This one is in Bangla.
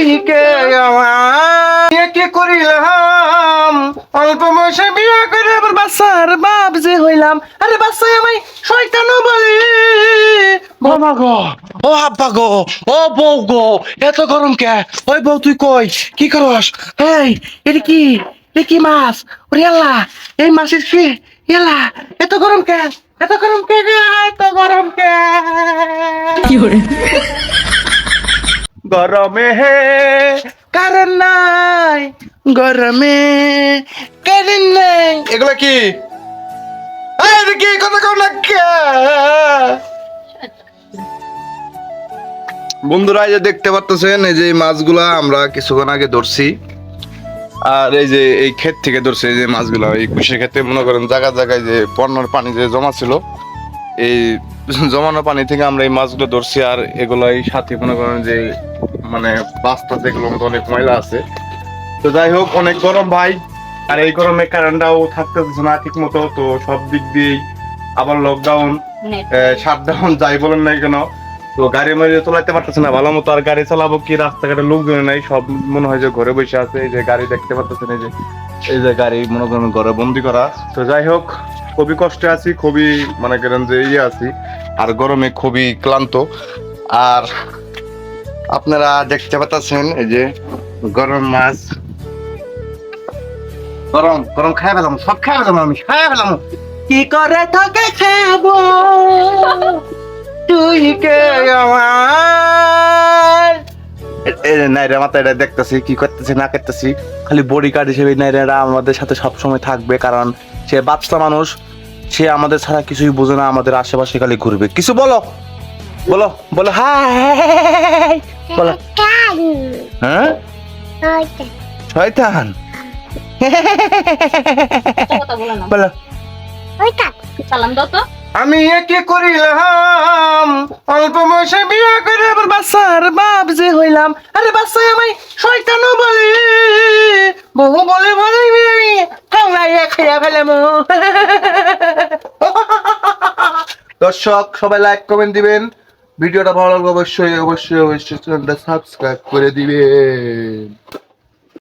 তুই কে আমার কি করিলাম? অল্প বয়সে বিয়ে করে আবার বাচ্চার বাপ যে হইলাম। আরে বাচ্চাই আমায় শয়তানও বলে। মামা গো ও আব্বা গো ও বউ গো এত গরম কে? ওই বউ তুই কই? কি করস? এই এটা কি? এটা কি মাছ? ওরে আল্লাহ এই মাছের কি? এলা এত গরম কে? এত গরম কে এত গরম কে? গরমে হে কারেন্ট নাই। গরমে কারেন্ট নাই। এগুলা কি? কি কথা কও না? বন্ধুরা যে দেখতে পাচ্ছেন এই যে মাছগুলা আমরা কিছুক্ষণ আগে ধরছি। আর এই যে এই ক্ষেত থেকে ধরছে, এই যে মাছগুলা, এই কুশে ক্ষেতে, মনে করেন জায়গা জায়গায় যে বন্যার পানি যে জমা ছিল, এই জমানো পানি থেকে আমরা এই মাছগুলো ধরছি, আর এগুলো এই সাথে মনে করেন যে মানে বাস্তা যেগুলো মতো অনেক ময়লা আছে। তো যাই হোক অনেক গরম ভাই। আর এই গরমে কারেন্টটাও থাকতে দিচ্ছে না ঠিক মতো তো সব দিক দিয়েই আবার লকডাউন শাটডাউন যাই বলেন নাই কেন। তো গাড়ি মারি চালাতে পারতেছে না ভালো মতো আর গাড়ি চালাবো কি রাস্তাঘাটে লোকজন নাই সব মনে হয় যে ঘরে বসে আছে এই যে গাড়ি দেখতে পাচ্ছেন এই যে এই যে গাড়ি মনে করেন ঘরে বন্দি করা। তো যাই হোক খুবই কষ্টে আছি খুবই মানে করেন যে ইয়ে আছি আর গরমে খুবই ক্লান্ত। আর আপনারা দেখতে পাচ্ছেন এই যে গরম মাছ। গরম গরম খাই পেলাম সব খাই পেলাম আমি খাই পেলাম কি করে তোকে খাব? তুই কে আমার? নাইরা মাথা এটা দেখতেছি, কি করতেছি, না করতেছি। খালি বডি গার্ড হিসেবে নাইরা আমাদের সাথে সব সময় থাকবে, কারণ সে বাচ্চা মানুষ, সে আমাদের ছাড়া কিছুই বোঝে না, আমাদের আশেপাশে খালি ঘুরবে। কিছু বলো বলো বলো হাই। বলো। হ্যাঁ? শয়তান। বলো। সালাম দাও তো। আমি একে করিলাম। অল্প বয়সে বিয়ে করে আবার বাচ্চার বাপ যে হইলাম। আরে বাচ্চাই আমায় শয়তানও বলে। বহু বলে বলে খাওয়াইয়া খাইয়া ফেলাম। দর্শক সবাই লাইক কমেন্ট দিবেন। ভিডিওটা ভালো লাগলে অবশ্যই অবশ্যই অবশ্যই চ্যানেলটা সাবস্ক্রাইব করে দিবেন।